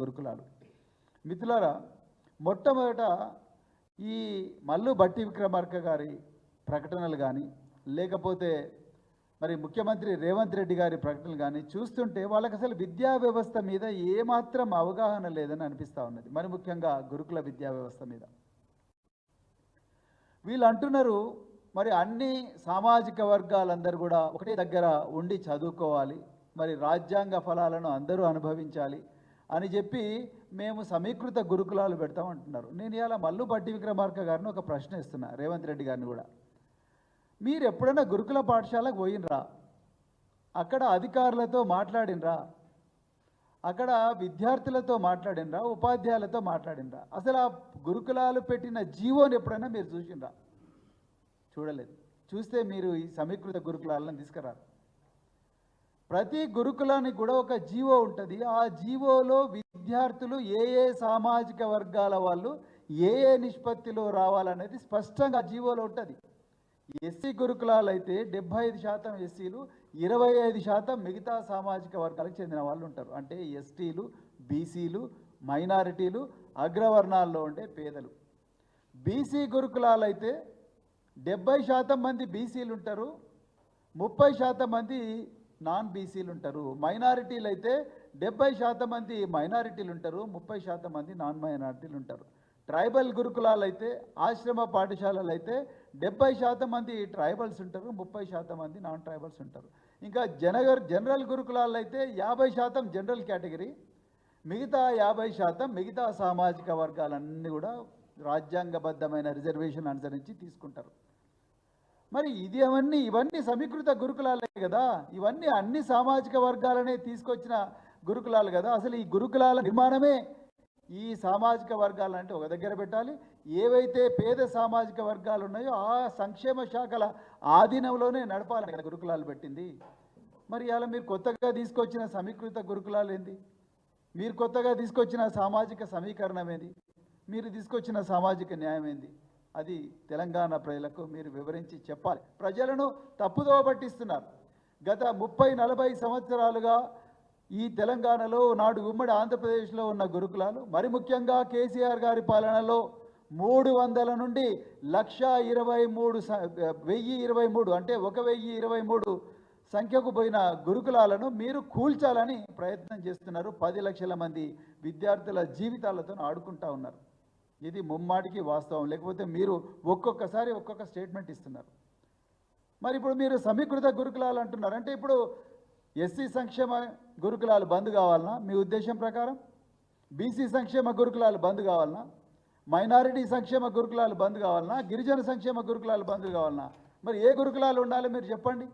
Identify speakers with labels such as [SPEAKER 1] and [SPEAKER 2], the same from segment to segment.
[SPEAKER 1] గురుకులాలు మిత్రులారా మొట్టమొదట ఈ మల్లు బట్టి విక్రమార్క గారి ప్రకటనలు కానీ లేకపోతే మరి ముఖ్యమంత్రి రేవంత్ రెడ్డి గారి ప్రకటనలు కానీ చూస్తుంటే వాళ్ళకి అసలు విద్యా వ్యవస్థ మీద ఏమాత్రం అవగాహన లేదని అనిపిస్తూ ఉన్నది. మరి ముఖ్యంగా గురుకుల విద్యా వ్యవస్థ మీద. వీళ్ళు అంటున్నారు మరి అన్ని సామాజిక వర్గాలందరూ కూడా ఒకటే దగ్గర ఉండి చదువుకోవాలి. మరి రాజ్యాంగ ఫలాలను అందరూ అనుభవించాలి. అని చెప్పి మేము సమీకృత గురుకులాలు పెడతాం అంటున్నారు. నేను ఇలా మల్లు బట్టి విక్రమార్క గారిని ఒక ప్రశ్న ఇస్తున్నా రేవంత్ రెడ్డి గారిని కూడా. మీరు ఎప్పుడైనా గురుకుల పాఠశాలకు పోయినరా? అక్కడ అధికారులతో మాట్లాడినరా? అక్కడ విద్యార్థులతో మాట్లాడినరా? ఉపాధ్యాయులతో మాట్లాడినరా? అసలు ఆ గురుకులాలు పెట్టిన జీవోని ఎప్పుడైనా మీరు చూసిండ్రా చూడలేదు. చూస్తే మీరు ఈ సమీకృత గురుకులాలను తీసుకురారు. ప్రతి గురుకులానికి కూడా ఒక జీవో ఉంటుంది. ఆ జీవోలో విద్యార్థులు ఏ ఏ సామాజిక వర్గాల వాళ్ళు ఏ ఏ నిష్పత్తిలో రావాలనేది స్పష్టంగా జీవోలో ఉంటుంది. ఎస్సీ గురుకులాలు అయితే డెబ్బై ఐదు శాతం ఎస్సీలు ఇరవై ఐదు శాతం మిగతా సామాజిక వర్గాలకు చెందిన వాళ్ళు ఉంటారు. అంటే ఎస్టీలు బీసీలు మైనారిటీలు అగ్రవర్ణాల్లో ఉండే పేదలు. బీసీ గురుకులాలు అయితే డెబ్బై శాతం మంది బీసీలు ఉంటారు ముప్పై శాతం మంది నాన్ బీసీలు ఉంటారు. మైనారిటీలు అయితే డెబ్బై శాతం మంది మైనారిటీలు ఉంటారు ముప్పై శాతం మంది నాన్ మైనారిటీలు ఉంటారు. ట్రైబల్ గురుకులాలు అయితే ఆశ్రమ పాఠశాలలు అయితే డెబ్బై శాతం మంది ట్రైబల్స్ ఉంటారు ముప్పై శాతం మంది నాన్ ట్రైబల్స్ ఉంటారు. ఇంకా జనగర్ జనరల్ గురుకులాలు అయితే యాభై శాతం జనరల్ కేటగిరీ మిగతా యాభై శాతం మిగతా సామాజిక వర్గాలన్నీ కూడా రాజ్యాంగబద్ధమైన రిజర్వేషన్ అనుసరించి తీసుకుంటారు. మరి ఇది అవన్నీ ఇవన్నీ సమీకృత గురుకులాలే కదా. ఇవన్నీ అన్ని సామాజిక వర్గాలనే తీసుకొచ్చిన గురుకులాలు కదా. అసలు ఈ గురుకులాల నిర్మాణమే ఈ సామాజిక వర్గాలు అంటే ఒక దగ్గర పెట్టాలి. ఏవైతే పేద సామాజిక వర్గాలు ఉన్నాయో ఆ సంక్షేమ శాఖల ఆధీనంలోనే నడపాలని కదా గురుకులాలు పెట్టింది. మరి ఇలా మీరు కొత్తగా తీసుకొచ్చిన సమీకృత గురుకులాలు ఏంది? మీరు కొత్తగా తీసుకొచ్చిన సామాజిక సమీకరణం ఏంది? మీరు తీసుకొచ్చిన సామాజిక న్యాయం ఏంది? అది తెలంగాణ ప్రజలకు మీరు వివరించి చెప్పాలి. ప్రజలను తప్పుదోవ పట్టిస్తున్నారు. గత ముప్పై నలభై సంవత్సరాలుగా ఈ తెలంగాణలో నాడు ఉమ్మడి ఆంధ్రప్రదేశ్లో ఉన్న గురుకులాలు మరి ముఖ్యంగా కేసీఆర్ గారి పాలనలో మూడు వందల నుండి లక్ష ఇరవై మూడు వెయ్యి ఇరవై మూడు అంటే ఒక వెయ్యి ఇరవై మూడు సంఖ్యకు పోయిన గురుకులాలను మీరు కూల్చాలని ప్రయత్నం చేస్తున్నారు. పది లక్షల మంది విద్యార్థుల జీవితాలతో ఆడుకుంటా ఉన్నారు. ఇది ముమ్మాటికి వాస్తవం. లేకపోతే మీరు ఒక్కొక్కసారి ఒక్కొక్క స్టేట్మెంట్ ఇస్తున్నారు. మరి ఇప్పుడు మీరు సమీకృత గురుకులాలు అంటున్నారు. అంటే ఇప్పుడు ఎస్సీ సంక్షేమ గురుకులాలు బంద్ కావాలనా? మీ ఉద్దేశం ప్రకారం? బీసీ సంక్షేమ గురుకులాలు బంద్ కావాలనా? మైనారిటీ సంక్షేమ గురుకులాలు బంద్ కావాలనా? గిరిజన సంక్షేమ గురుకులాలు బంద్ కావాలనా? మరి ఏ గురుకులాలు ఉండాలి మీరు చెప్పండి.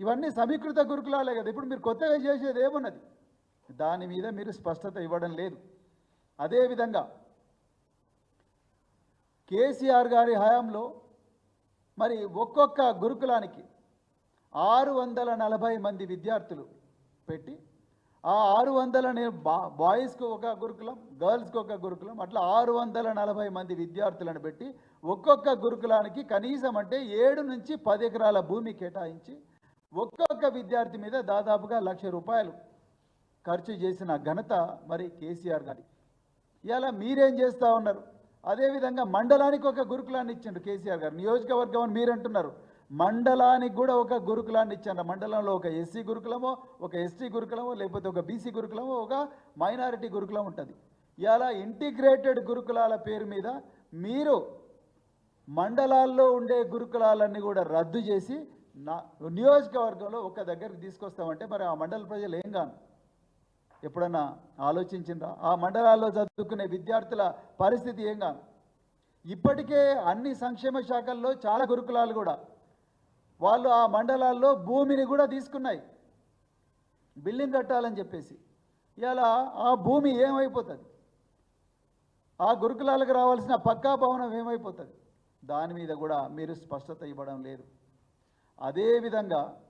[SPEAKER 1] ఇవన్నీ సమీకృత గురుకులాలే కదా. ఇప్పుడు మీరు కొత్తగా చేసేది ఏమున్నది? దాని మీద మీరు స్పష్టత ఇవ్వడం లేదు. అదేవిధంగా కేసీఆర్ గారి హయాంలో మరి ఒక్కొక్క గురుకులానికి ఆరు వందల నలభై మంది విద్యార్థులు పెట్టి ఆ ఆరు వందల బా బాయ్స్కి ఒక గురుకులం గర్ల్స్కి ఒక గురుకులం అట్లా ఆరు వందల నలభై మంది విద్యార్థులను పెట్టి ఒక్కొక్క గురుకులానికి కనీసం అంటే ఏడు నుంచి పది ఎకరాల భూమి కేటాయించి ఒక్కొక్క విద్యార్థి మీద దాదాపుగా లక్ష రూపాయలు ఖర్చు చేసిన ఘనత మరి కేసీఆర్ గారి ఇలా మీరేం చేస్తూ ఉన్నారు? అదేవిధంగా మండలానికి ఒక గురుకులాన్ని ఇచ్చిండు కేసీఆర్ గారు. నియోజకవర్గం అని మీరు అంటున్నారు మండలానికి కూడా ఒక గురుకులాన్ని ఇచ్చారు. మండలంలో ఒక ఎస్సీ గురుకులమో ఒక ఎస్టీ గురుకులమో లేకపోతే ఒక బీసీ గురుకులమో ఒక మైనారిటీ గురుకులం ఉంటుంది. ఇలా ఇంటిగ్రేటెడ్ గురుకులాల పేరు మీద మీరు మండలాల్లో ఉండే గురుకులాలన్నీ కూడా రద్దు చేసి నా నియోజకవర్గంలో ఒక దగ్గరికి తీసుకొస్తామంటే మరి ఆ మండల ప్రజలు ఏం కాను? ఎప్పుడన్నా ఆలోచించిందా ఆ మండలాల్లో చదువుకునే విద్యార్థుల పరిస్థితి ఏం ఇప్పటికే అన్ని సంక్షేమ శాఖల్లో చాలా గురుకులాలు కూడా. వాళ్ళు ఆ మండలాల్లో భూమిని కూడా తీసుకున్నాయి. బిల్డింగ్ కట్టాలని చెప్పేసి. ఇలా ఆ భూమి ఏమైపోతుంది? ఆ గురుకులాలకు రావాల్సిన పక్కా భవనం ఏమైపోతుంది? దాని మీద కూడా మీరు స్పష్టత ఇవ్వడం లేదు. అదేవిధంగా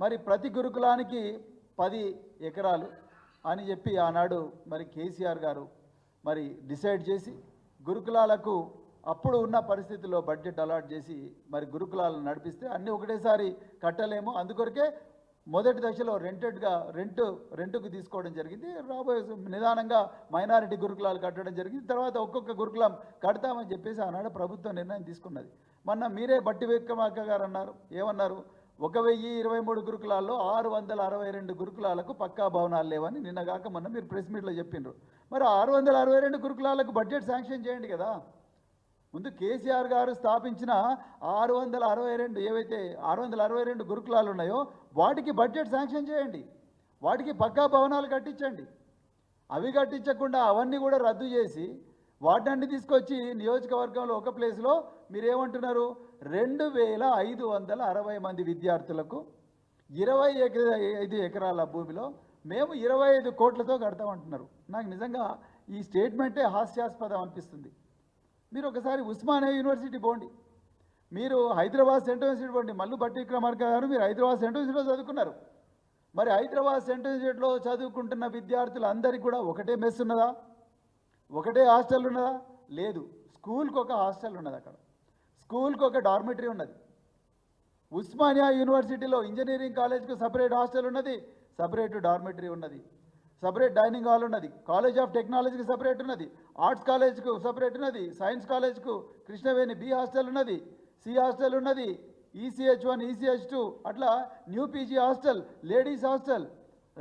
[SPEAKER 1] మరి ప్రతి గురుకులానికి పది ఎకరాలు అని చెప్పి ఆనాడు మరి కేసీఆర్ గారు మరి డిసైడ్ చేసి గురుకులాలకు అప్పుడు ఉన్న పరిస్థితుల్లో బడ్జెట్ అలాట్ చేసి మరి గురుకులాలను నడిపిస్తే అన్నీ ఒకటేసారి కట్టలేము. అందుకొరకే మొదటి దశలో రెంటెడ్గా రెంట్ రెంటుకు తీసుకోవడం జరిగింది. రాబోయే నిదానంగా మైనారిటీ గురుకులాలు కట్టడం జరిగింది. తర్వాత ఒక్కొక్క గురుకులం కడతామని చెప్పేసి ఆనాడు ప్రభుత్వం నిర్ణయం తీసుకున్నది. మొన్న మీరే బట్టి విక్రమార్క గారు అన్నారు. ఏమన్నారు? ఒక వెయ్యి ఇరవై మూడు గురుకులాల్లో ఆరు వందల అరవై రెండు గురుకులాలకు పక్కా భవనాలు లేవని నిన్నగాక మొన్న మీరు ప్రెస్ మీట్లో చెప్పిండ్రు. మరి ఆరు వందల అరవై రెండు గురుకులాలకు బడ్జెట్ శాంక్షన్ చేయండి కదా. ముందు కేసీఆర్ గారు స్థాపించిన ఆరు వందల అరవై రెండు ఏవైతే ఆరు వందల అరవై రెండు గురుకులాలు ఉన్నాయో వాటికి బడ్జెట్ శాంక్షన్ చేయండి. వాటికి పక్కా భవనాలు కట్టించండి. అవి కట్టించకుండా అవన్నీ కూడా రద్దు చేసి వాటిని తీసుకొచ్చి నియోజకవర్గంలో ఒక ప్లేస్లో మీరేమంటున్నారు? రెండు వేల ఐదు వందల అరవై మంది విద్యార్థులకు ఇరవై ఐదు ఎకరాల భూమిలో మేము ఇరవై ఐదు కోట్లతో కడతామంటున్నారు. నాకు నిజంగా ఈ స్టేట్మెంటే హాస్యాస్పదం అనిపిస్తుంది. మీరు ఒకసారి ఉస్మానియా యూనివర్సిటీ పోండి. మీరు హైదరాబాద్ సెంట్రల్ యూనివర్సిటీ పోండి. మల్లు భట్టి విక్రమార్క గారు మీరు హైదరాబాద్ సెంట్రల్ యూనివర్సిటీలో చదువుకున్నారు. మరి హైదరాబాద్ సెంట్రల్ యూనివర్సిటీలో చదువుకుంటున్న విద్యార్థులు అందరికీ కూడా ఒకటే మెస్ ఉన్నదా? ఒకటే హాస్టల్ ఉన్నదా? లేదు. స్కూల్కి ఒక హాస్టల్ ఉన్నది అక్కడ. స్కూల్కి ఒక డార్మిటరీ ఉన్నది. ఉస్మానియా యూనివర్సిటీలో ఇంజనీరింగ్ కాలేజ్కి సపరేట్ హాస్టల్ ఉన్నది సపరేట్ డార్మిటరీ ఉన్నది సపరేట్ డైనింగ్ హాల్ ఉన్నది కాలేజ్ ఆఫ్ టెక్నాలజీకి సపరేట్ ఉన్నది ఆర్ట్స్ కాలేజ్కు సపరేట్ ఉన్నది సైన్స్ కాలేజ్కు కృష్ణవేణి బి హాస్టల్ ఉన్నది సి హాస్టల్ ఉన్నది ఈసీహెచ్ వన్ ఈసీహెచ్ టూ అట్లా new PG hostel ladies hostel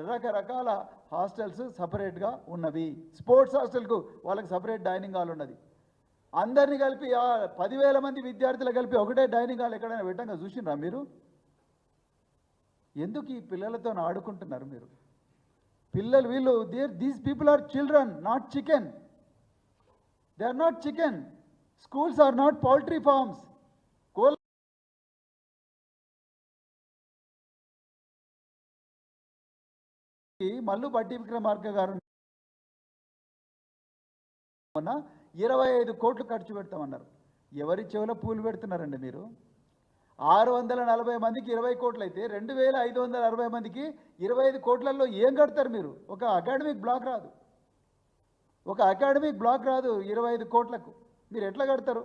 [SPEAKER 1] రకరకాల హాస్టల్స్ సపరేట్గా ఉన్నవి. స్పోర్ట్స్ హాస్టల్కు వాళ్ళకి సపరేట్ డైనింగ్ హాల్ ఉన్నది. అందరిని కలిపి ఆ పదివేల మంది విద్యార్థులు కలిపి ఒకటే డైనింగ్ హాల్ ఎక్కడైనా పెట్టంగా చూసినరా మీరు? ఎందుకు ఈ పిల్లలతో ఆడుకుంటున్నారు మీరు? పిల్లలు వీళ్ళు there these people are children not chicken. They are not chicken. Schools are not poultry farms. Mallu Bhatti Vikramarka గారు మొన్న ఇరవై ఐదు కోట్లు ఖర్చు పెడతామన్నారు. ఎవరి చెవిలో పూలు పెడుతున్నారండి మీరు? ఆరు వందల నలభై మందికి ఇరవై కోట్లు అయితే రెండు వేల ఐదు వందల అరవై మందికి ఇరవై ఐదు కోట్లలో ఏం కడతారు మీరు? ఒక అకాడమిక్ బ్లాక్ రాదు. ఒక అకాడమిక్ బ్లాక్ రాదు ఇరవై ఐదు కోట్లకు. మీరు ఎట్లా కడతారు?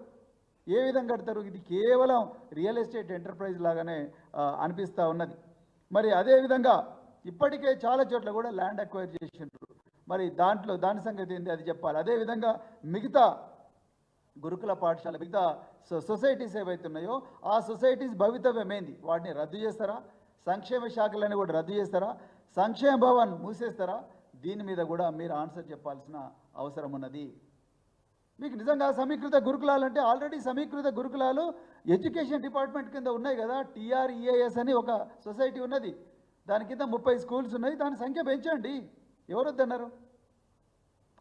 [SPEAKER 1] ఏ విధంగా కడతారు? ఇది కేవలం రియల్ ఎస్టేట్ ఎంటర్ప్రైజ్ లాగానే అనిపిస్తూ ఉన్నది. మరి అదేవిధంగా ఇప్పటికే చాలా చోట్ల కూడా ల్యాండ్ అక్వైర్ చేసిండ్రు. మరి దాంట్లో దాని సంగతి ఏంది అది చెప్పాలి. అదేవిధంగా మిగతా గురుకుల పాఠశాల మిగతా సొ- సొసైటీస్ ఏవైతే ఉన్నాయో ఆ సొసైటీస్ భవితవ్యం ఏంది? వాటిని రద్దు చేస్తారా? సంక్షేమ శాఖలని కూడా రద్దు చేస్తారా? సంక్షేమ భవన్ మూసేస్తారా? దీని మీద కూడా మీరు ఆన్సర్ చెప్పాల్సిన అవసరం ఉన్నది. మీకు నిజంగా సమీకృత గురుకులాలు అంటే ఆల్రెడీ సమీకృత గురుకులాలు ఎడ్యుకేషన్ డిపార్ట్మెంట్ కింద ఉన్నాయి కదా టీఆర్ఈఏఎస్ అని ఒక సొసైటీ ఉన్నది. దాని కింద ముప్పై స్కూల్స్ ఉన్నాయి దాని సంఖ్య పెంచండి. ఎవరు వద్దన్నారు?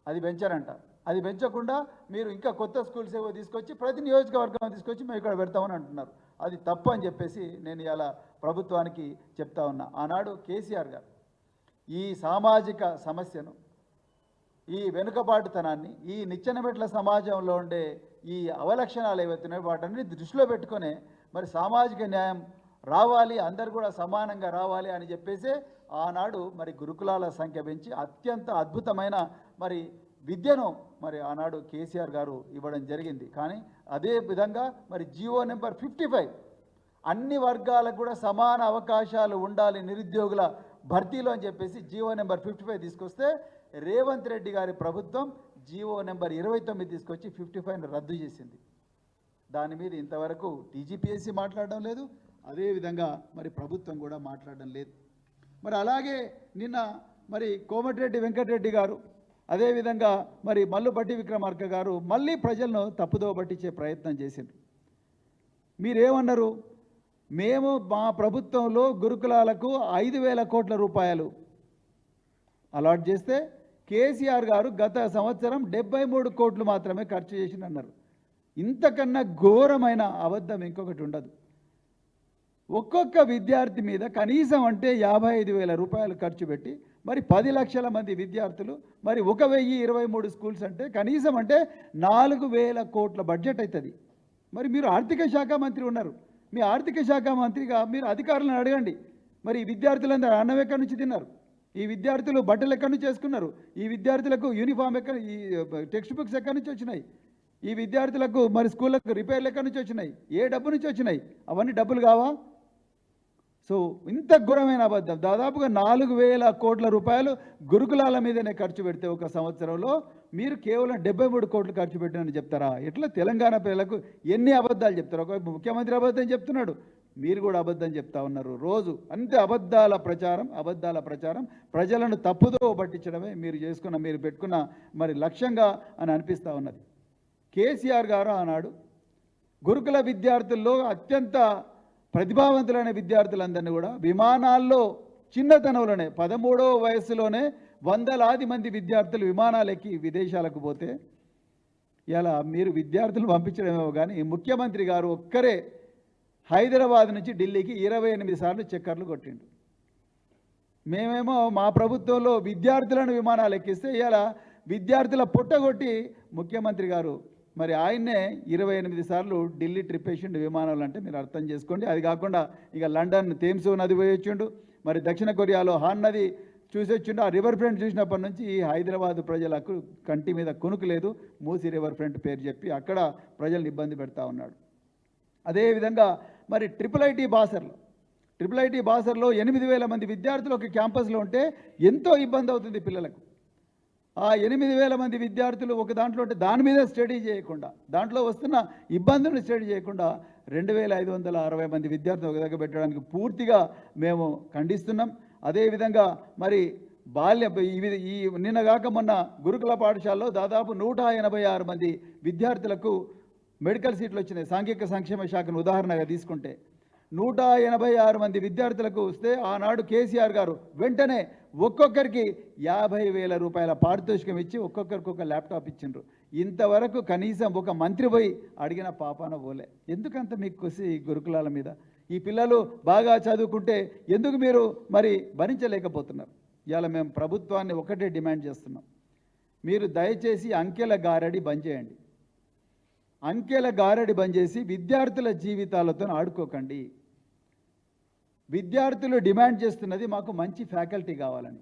[SPEAKER 1] అది పెంచారంట. అది పెంచకుండా మీరు ఇంకా కొత్త స్కూల్స్ ఏవో తీసుకొచ్చి ప్రతి నియోజకవర్గం తీసుకొచ్చి మేము ఇక్కడ పెడతామని అంటున్నారు. అది తప్పు అని చెప్పేసి నేను ఇలా ప్రభుత్వానికి చెప్తా ఉన్నా. ఆనాడు కేసీఆర్ గారు ఈ సామాజిక సమస్యను ఈ వెనుకబాటుతనాన్ని ఈ నిచ్చెనమెట్ల సమాజంలో ఉండే ఈ అవలక్షణాలు ఏవైతున్నాయో వాటన్ని దృష్టిలో పెట్టుకొని మరి సామాజిక న్యాయం రావాలి అందరు కూడా సమానంగా రావాలి అని చెప్పేసి ఆనాడు మరి గురుకులాల సంఖ్య పెంచి అత్యంత అద్భుతమైన మరి విద్యను మరి ఆనాడు కేసీఆర్ గారు ఇవ్వడం జరిగింది. కానీ అదే విధంగా మరి జియో నెంబర్ ఫిఫ్టీ ఫైవ్ అన్ని వర్గాలకు కూడా సమాన అవకాశాలు ఉండాలి నిరుద్యోగుల భర్తీలో అని చెప్పేసి జీవో నెంబర్ ఫిఫ్టీ ఫైవ్ తీసుకొస్తే రేవంత్ రెడ్డి గారి ప్రభుత్వం జీవో నెంబర్ ఇరవై తొమ్మిది తీసుకొచ్చి ఫిఫ్టీ ఫైవ్ని రద్దు చేసింది. దాని మీద ఇంతవరకు టీజీపీఎస్సీ మాట్లాడడం లేదు అదేవిధంగా మరి ప్రభుత్వం కూడా మాట్లాడడం లేదు. మరి అలాగే నిన్న మరి కోమటిరెడ్డి వెంకటరెడ్డి గారు అదేవిధంగా మరి మల్లుపట్టి విక్రమార్క గారు మళ్ళీ ప్రజలను తప్పుదోవ పట్టించే ప్రయత్నం చేసిండ్రు. మీరేమన్నారు? మేము మా ప్రభుత్వంలో గురుకులాలకు ఐదు వేల కోట్ల రూపాయలు అలాట్ చేస్తే కేసీఆర్ గారు గత సంవత్సరం డెబ్బై మూడు కోట్లు మాత్రమే ఖర్చు చేసిందన్నారు ఇంతకన్నా ఘోరమైన అబద్ధం ఇంకొకటి ఉండదు. ఒక్కొక్క విద్యార్థి మీద కనీసం అంటే యాభై ఐదు వేల రూపాయలు ఖర్చు పెట్టి మరి పది లక్షల మంది విద్యార్థులు మరి ఒక వెయ్యి ఇరవై మూడు స్కూల్స్ అంటే కనీసం అంటే నాలుగు వేల కోట్ల బడ్జెట్ అవుతుంది మరి మీరు ఆర్థిక శాఖ మంత్రి ఉన్నారు. మీ ఆర్థిక శాఖ మంత్రిగా మీరు అధికారులను అడగండి. మరి ఈ విద్యార్థులందరూ అన్నం ఎక్కడి నుంచి తిన్నారు? ఈ విద్యార్థులు బట్టలు ఎక్కడి నుంచి చేసుకున్నారు? ఈ విద్యార్థులకు యూనిఫామ్ ఎక్కడ ఈ టెక్స్ట్ బుక్స్ ఎక్కడి నుంచి వచ్చినాయి? ఈ విద్యార్థులకు మరి స్కూళ్ళకు రిపేర్లు ఎక్కడి నుంచి వచ్చినాయి? ఏ డబ్బు నుంచి వచ్చినాయి? అవన్నీ డబ్బులు కావా? సో ఇంత ఘోరమైన అబద్ధం దాదాపుగా నాలుగు వేల కోట్ల రూపాయలు గురుకులాల మీదనే ఖర్చు పెడితే ఒక సంవత్సరంలో మీరు కేవలం డెబ్బై మూడు కోట్లు ఖర్చు పెట్టినని చెప్తారా? ఎట్లా తెలంగాణ పిల్లలకు ఎన్ని అబద్ధాలు చెప్తారు? ఒక ముఖ్యమంత్రి అబద్ధం చెప్తున్నాడు. మీరు కూడా అబద్ధం చెప్తా ఉన్నారు. రోజు అంతే అబద్ధాల ప్రచారం అబద్ధాల ప్రచారం ప్రజలను తప్పుదో పట్టించడమే మీరు చేసుకున్న మీరు పెట్టుకున్న మరి లక్ష్యంగా అని అనిపిస్తూ ఉన్నది. కేసీఆర్ గారు ఆనాడు గురుకుల విద్యార్థుల్లో అత్యంత ప్రతిభావంతులైన విద్యార్థులందరినీ కూడా విమానాల్లో చిన్నతనంలోనే పదమూడవ వయసులోనే వందలాది మంది విద్యార్థులు విమానాలు ఎక్కి విదేశాలకు పోతే ఇలా మీరు విద్యార్థులు పంపించడమేమో కానీ ముఖ్యమంత్రి గారు ఒక్కరే హైదరాబాద్ నుంచి ఢిల్లీకి ఇరవై ఎనిమిది సార్లు చక్కర్లు కొట్టిండు. మేమేమో మా ప్రభుత్వంలో విద్యార్థులను విమానాలు ఎక్కిస్తే ఇలా విద్యార్థుల పుట్టగొట్టి ముఖ్యమంత్రి గారు మరి ఆయన్నే ఇరవై ఎనిమిది సార్లు ఢిల్లీ ట్రిప్ వేసిండు విమానాలు అంటే మీరు అర్థం చేసుకోండి. అది కాకుండా ఇక లండన్ థేమ్స్ నది పోయొచ్చిండు మరి దక్షిణ కొరియాలో హాన్ నది చూసి వచ్చిండు. ఆ రివర్ ఫ్రంట్ చూసినప్పటి నుంచి ఈ హైదరాబాద్ ప్రజలకు కంటి మీద కొనుకు లేదు. మూసి రివర్ ఫ్రంట్ పేరు చెప్పి అక్కడ ప్రజల్ని ఇబ్బంది పెడతా ఉన్నాడు. అదేవిధంగా మరి ట్రిపుల్ ఐటీ బాసర్లు ట్రిపుల్ ఐటీ బాసర్లో ఎనిమిది వేల మంది విద్యార్థులు ఒక క్యాంపస్లో ఉంటే ఎంతో ఇబ్బంది అవుతుంది పిల్లలకు. ఆ ఎనిమిది వేల మంది విద్యార్థులు ఒక దాంట్లో ఉంటే దాని మీద స్టడీ చేయకుండా దాంట్లో వస్తున్న ఇబ్బందులను స్టడీ చేయకుండా రెండు వేల ఐదు వందల అరవై మంది విద్యార్థులు ఒక దగ్గర పెట్టడానికి పూర్తిగా మేము ఖండిస్తున్నాం. అదేవిధంగా మరి బాల్య ఈ విధ- ఈ నిన్నగాక మొన్న గురుకుల పాఠశాలలో దాదాపు నూట ఎనభై ఆరు మంది విద్యార్థులకు మెడికల్ సీట్లు వచ్చినాయి. సాంఘిక సంక్షేమ శాఖను ఉదాహరణగా తీసుకుంటే నూట ఎనభై ఆరు మంది విద్యార్థులకు వస్తే ఆనాడు కేసీఆర్ గారు వెంటనే ఒక్కొక్కరికి యాభై వేల రూపాయల పారితోషికం ఇచ్చి ఒక్కొక్కరికి ఒక ల్యాప్టాప్ ఇచ్చిండ్రు. ఇంతవరకు కనీసం ఒక మంత్రి పోయి అడిగిన పాపాన పోలే. ఎందుకంత మీకు కుసి ఈ గురుకులాల మీద? ఈ పిల్లలు బాగా చదువుకుంటే ఎందుకు మీరు మరి భరించలేకపోతున్నారు? ఇవాళ మేము ప్రభుత్వాన్ని ఒకటే డిమాండ్ చేస్తున్నాం. మీరు దయచేసి అంకెల గారడి బంద్ చేయండి. అంకెల గారడి బంద్ చేసి విద్యార్థుల జీవితాలతో ఆడుకోకండి. విద్యార్థులు డిమాండ్ చేస్తున్నది మాకు మంచి ఫ్యాకల్టీ కావాలని.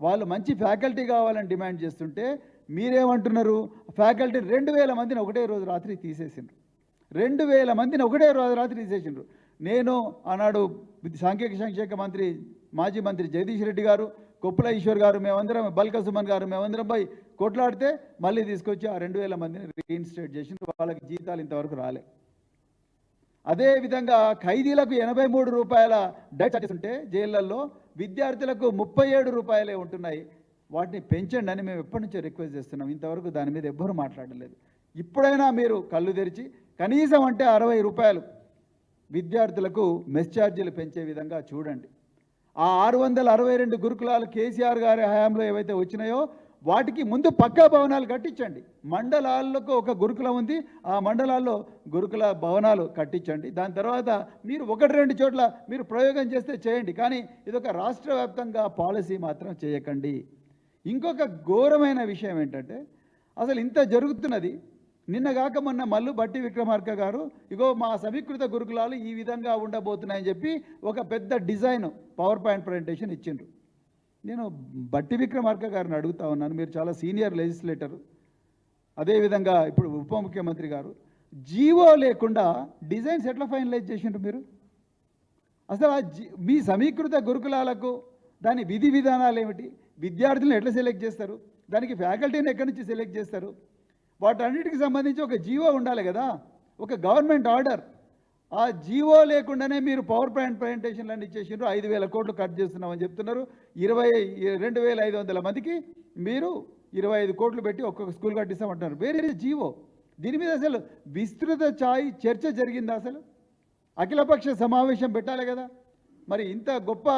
[SPEAKER 1] వాళ్ళు మంచి ఫ్యాకల్టీ కావాలని డిమాండ్ చేస్తుంటే మీరేమంటున్నారు? ఫ్యాకల్టీ రెండు వేల మందిని ఒకటే రోజు రాత్రి తీసేసిండ్రు. రెండు వేల మందిని ఒకటే రోజు రాత్రి తీసేసిండ్రు. నేను ఆనాడు సాంఘిక సంక్షేమ మంత్రి మాజీ మంత్రి జగదీష్ రెడ్డి గారు కొప్పుల ఈశ్వర్ గారు మేమందరం బల్క సుమన్ గారు మేమందరం పోయి కొట్లాడితే మళ్ళీ తీసుకొచ్చి ఆ రెండు వేల మందిని రీఇన్స్టేట్ చేసి వాళ్ళకి జీతాలు ఇంతవరకు రాలే. అదే విధంగా ఖైదీలకు ఎనభై మూడు రూపాయల డైట్ చార్జెస్ ఉంటే జైళ్ళల్లో విద్యార్థులకు ముప్పై ఏడు రూపాయలే ఉంటున్నాయి. వాటిని పెంచండి అని మేము ఎప్పటి నుంచో రిక్వెస్ట్ చేస్తున్నాం. ఇంతవరకు దాని మీద ఎవ్వరూ మాట్లాడలేదు. ఇప్పుడైనా మీరు కళ్ళు తెరిచి కనీసం అంటే అరవై రూపాయలు విద్యార్థులకు మెస్ ఛార్జీలు పెంచే విధంగా చూడండి. ఆ ఆరు వందల అరవై రెండు గురుకులాలు కేసీఆర్ గారి హయాంలో ఏవైతే వచ్చినాయో వాటికి ముందు పక్కా భవనాలు కట్టించండి. మండలాలకు ఒక గురుకులం ఉంది. ఆ మండలాల్లో గురుకుల భవనాలు కట్టించండి. దాని తర్వాత మీరు ఒకటి రెండు చోట్ల మీరు ప్రయోగం చేస్తే చేయండి. కానీ ఇదొక రాష్ట్ర వ్యాప్తంగా పాలసీ మాత్రం చేయకండి. ఇంకొక ఘోరమైన విషయం ఏంటంటే అసలు ఇంత జరుగుతున్నది. నిన్నగాక మొన్న మల్లు బట్టి విక్రమార్క గారు ఇగో మా సమీకృత గురుకులాలు ఈ విధంగా ఉండబోతున్నాయని చెప్పి ఒక పెద్ద డిజైన్ పవర్ పాయింట్ ప్రజెంటేషన్ ఇచ్చిండ్రు. నేను బట్టి విక్రమార్క గారిని అడుగుతా ఉన్నాను. మీరు చాలా సీనియర్ లెజిస్లేటర్. అదేవిధంగా ఇప్పుడు ఉప ముఖ్యమంత్రి గారు జీవో లేకుండా డిజైన్స్ ఎట్లా ఫైనలైజ్ చేసిండ్రు మీరు? అసలు ఆ మీ సమీకృత గురుకులాలకు దాని విధి విధానాలు ఏమిటి? విద్యార్థులను ఎట్లా సెలెక్ట్ చేస్తారు? దానికి ఫ్యాకల్టీని ఎక్కడి నుంచి సెలెక్ట్ చేస్తారు? వాటన్నిటికి సంబంధించి ఒక జీవో ఉండాలి కదా? ఒక గవర్నమెంట్ ఆర్డర్. ఆ జీవో లేకుండానే మీరు పవర్ పాయింట్ ప్రజెంటేషన్లు అన్ని ఇచ్చేసినారు ఐదు వేల కోట్లు కట్ చేస్తున్నామని చెప్తున్నారు. ఇరవై రెండు వేల ఐదు వందల మందికి మీరు ఇరవై ఐదు కోట్లు పెట్టి ఒక్కొక్క స్కూల్ కట్టిస్తామంటున్నారు. వేరే జీవో? దీని మీద అసలు విస్తృత ఛాయి చర్చ జరిగిందా అసలు? అఖిలపక్ష సమావేశం పెట్టాలి కదా. మరి ఇంత గొప్ప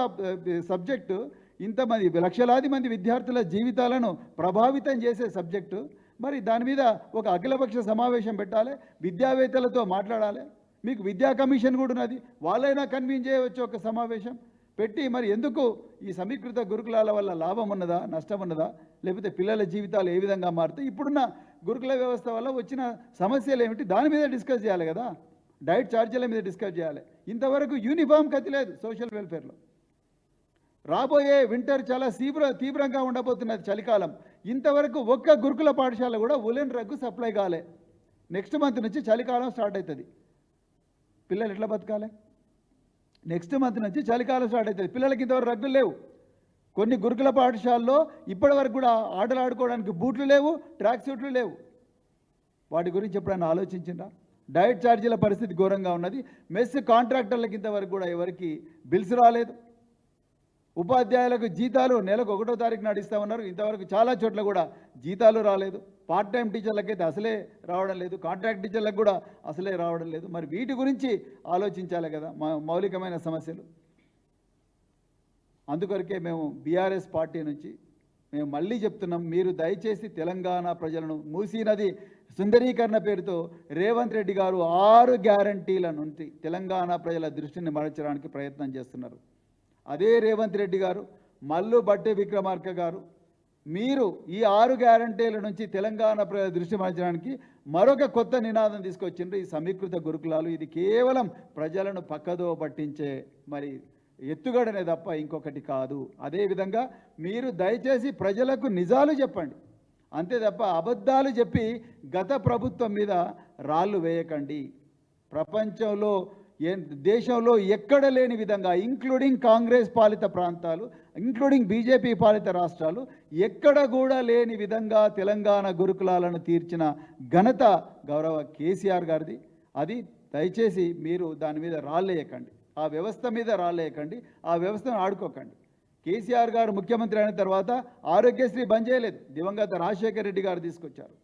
[SPEAKER 1] సబ్జెక్టు ఇంతమంది లక్షలాది మంది విద్యార్థుల జీవితాలను ప్రభావితం చేసే సబ్జెక్టు. మరి దాని మీద ఒక అఖిలపక్ష సమావేశం పెట్టాలి. విద్యావేత్తలతో మాట్లాడాలి. మీకు విద్యా కమిషన్ కూడా ఉన్నది. వాళ్ళైనా కన్వీన్ చేయవచ్చు ఒక సమావేశం. పెట్టి మరి ఎందుకు ఈ సమీకృత గురుకులాల వల్ల లాభం ఉన్నదా నష్టం ఉన్నదా? లేకపోతే పిల్లల జీవితాలు ఏ విధంగా మారుతాయి? ఇప్పుడున్న గురుకుల వ్యవస్థ వల్ల వచ్చిన సమస్యలు ఏమిటి? దాని మీద డిస్కస్ చేయాలి కదా. డైట్ ఛార్జీల మీద డిస్కస్ చేయాలి. ఇంతవరకు యూనిఫామ్ గతి లేదు సోషల్ వెల్ఫేర్లో. రాబోయే వింటర్ చాలా తీవ్ర తీవ్రంగా ఉండబోతున్నది చలికాలం. ఇంతవరకు ఒక్క గురుకుల పాఠశాల కూడా ఉలెన్ రగ్గు సప్లై కాలే. నెక్స్ట్ మంత్ నుంచి చలికాలం స్టార్ట్ అవుతుంది. పిల్లలు ఎట్లా బతకాలి? నెక్స్ట్ మంత్ నుంచి చలికాలం స్టార్ట్ అవుతుంది పిల్లలకి ఇంతవరకు రగ్గులు లేవు. కొన్ని గురుకుల పాఠశాలలో ఇప్పటి వరకు కూడా ఆటలు ఆడుకోవడానికి బూట్లు లేవు ట్రాక్ సూట్లు లేవు. వాటి గురించి ఎప్పుడైనా ఆలోచించిందా డైట్ ఛార్జీల పరిస్థితి ఘోరంగా ఉన్నది. మెస్ కాంట్రాక్టర్లకి ఇంతవరకు కూడా ఎవరికి బిల్స్ రాలేదు. ఉపాధ్యాయులకు జీతాలు నెలకు ఒకటో తారీఖు నాడు ఇస్తా ఉన్నారు ఇంతవరకు చాలా చోట్ల కూడా జీతాలు రాలేదు. పార్ట్ టైం టీచర్లకైతే అసలే రావడం లేదు కాంట్రాక్ట్ టీచర్లకు కూడా అసలే రావడం లేదు. మరి వీటి గురించి ఆలోచించాలి కదా మా మౌలికమైన సమస్యలు. అందుకొరకే మేము బీఆర్ఎస్ పార్టీ నుంచి మేము మళ్ళీ చెప్తున్నాం మీరు దయచేసి తెలంగాణ ప్రజలను మూసీ నది సుందరీకరణ పేరుతో రేవంత్ రెడ్డి గారు ఆరు గ్యారంటీల నుండి తెలంగాణ ప్రజల దృష్టిని మరల్చడానికి ప్రయత్నం చేస్తున్నారు. అదే రేవంత్ రెడ్డి గారు మల్లు బట్టే విక్రమార్క గారు మీరు ఈ ఆరు గ్యారంటీల నుంచి తెలంగాణ దృష్టి మార్చడానికి మరొక కొత్త నినాదం తీసుకొచ్చిండ్రు ఈ సమీకృత గురుకులాలు. ఇది కేవలం ప్రజలను పక్కదో పట్టించే మరి ఎత్తుగడనే తప్ప ఇంకొకటి కాదు. అదేవిధంగా మీరు దయచేసి ప్రజలకు నిజాలు చెప్పండి. అంతే తప్ప అబద్ధాలు చెప్పి గత ప్రభుత్వం మీద రాళ్ళు వేయకండి. ప్రపంచంలో దేశంలో ఎక్కడ లేని విధంగా ఇంక్లూడింగ్ కాంగ్రెస్ పాలిత ప్రాంతాలు ఇంక్లూడింగ్ బీజేపీ పాలిత రాష్ట్రాలు ఎక్కడ కూడా లేని విధంగా తెలంగాణ గురుకులాలను తీర్చిన ఘనత గౌరవ కేసీఆర్ గారిది. అది దయచేసి మీరు దాని మీద రాళ్ళేయకండి. ఆ వ్యవస్థ మీద రాళ్ళేయకండి. ఆ వ్యవస్థను ఆడుకోకండి. కేసీఆర్ గారు ముఖ్యమంత్రి అయిన తర్వాత ఆరోగ్యశ్రీ బంద్ చేయలేదు. దివంగత రాజశేఖర రెడ్డి గారు తీసుకొచ్చారు.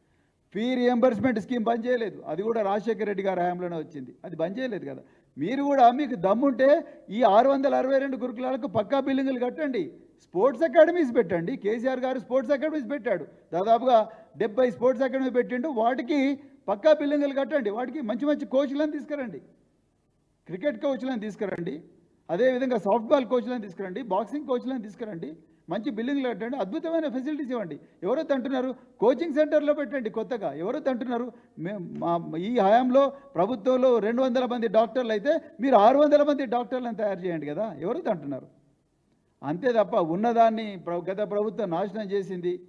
[SPEAKER 1] ఫీ రియంబర్స్మెంట్ స్కీమ్ బంద్ చేయలేదు. అది కూడా రాజశేఖర రెడ్డి గారి హయాంలోనే వచ్చింది. అది బంద్ చేయలేదు కదా. మీరు కూడా మీకు దమ్ముంటే ఈ ఆరు వందల అరవై రెండు గురుకులాలకు పక్కా బిల్డింగ్లు కట్టండి. స్పోర్ట్స్ అకాడమీస్ పెట్టండి. కేసీఆర్ గారు స్పోర్ట్స్ అకాడమీస్ పెట్టాడు. దాదాపుగా డెబ్బై స్పోర్ట్స్ అకాడమీ పెట్టిండు. వాటికి పక్కా బిల్డింగ్లు కట్టండి. వాటికి మంచి మంచి కోచ్లను తీసుకురండి. క్రికెట్ కోచ్లను తీసుకురండి. అదేవిధంగా సాఫ్ట్బాల్ కోచ్లను తీసుకురండి. బాక్సింగ్ కోచ్లను తీసుకురండి. మంచి బిల్డింగ్లు కట్టండి అద్భుతమైన ఫెసిలిటీస్ ఇవ్వండి. ఎవరో అంటున్నారు కోచింగ్ సెంటర్లో పెట్టండి కొత్తగా. ఎవరో అంటున్నారు మా ఈ హయాంలో ప్రభుత్వంలో రెండు వందల మంది డాక్టర్లు అయితే మీరు ఆరు వందల మంది డాక్టర్లను తయారు చేయండి కదా ఎవరో అంటున్నారు అంతే తప్ప ఉన్నదాన్ని ప్ర- గత ప్రభుత్వం నాశనం చేసింది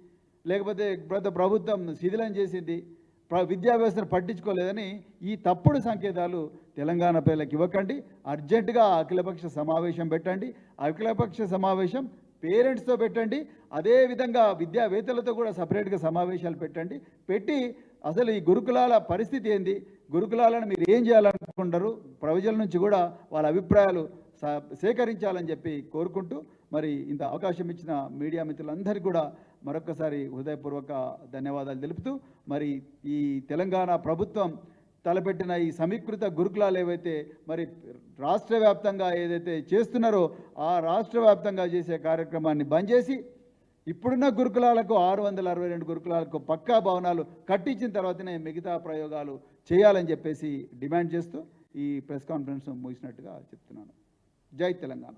[SPEAKER 1] లేకపోతే గత ప్రభుత్వం శిథిలం చేసింది ప్ర- విద్యా వ్యవస్థను పట్టించుకోలేదని ఈ తప్పుడు సంకేతాలు తెలంగాణ ప్రజలకు ఇవ్వకండి. అర్జెంటుగా అఖిలపక్ష సమావేశం పెట్టండి. అఖిలపక్ష సమావేశం పేరెంట్స్తో పెట్టండి అదేవిధంగా విద్యావేత్తలతో కూడా సపరేట్గా సమావేశాలు పెట్టండి. పెట్టి అసలు ఈ గురుకులాల పరిస్థితి ఏంది? గురుకులాలను మీరు ఏం చేయాలనుకుంటారు? ప్రజల నుంచి కూడా వాళ్ళ అభిప్రాయాలు సేకరించాలని చెప్పి కోరుకుంటూ మరి ఇంత అవకాశం ఇచ్చిన మీడియా మిత్రులందరికీ కూడా మరొకసారి హృదయపూర్వక ధన్యవాదాలు తెలుపుతూ మరి ఈ తెలంగాణ ప్రభుత్వం తలపెట్టిన ఈ సమీకృత గురుకులాలు ఏవైతే మరి రాష్ట్ర వ్యాప్తంగా ఏదైతే చేస్తున్నారో ఆ రాష్ట్ర వ్యాప్తంగా చేసే కార్యక్రమాన్ని బంద్ చేసి ఇప్పుడున్న గురుకులాలకు ఆరు వందల అరవై రెండు గురుకులాలకు పక్కా భవనాలు కట్టించిన తర్వాతనే మిగతా ప్రయోగాలు చేయాలని చెప్పేసి డిమాండ్ చేస్తూ ఈ ప్రెస్ కాన్ఫరెన్స్ ముగిసినట్టుగా చెప్తున్నాను. జై తెలంగాణ.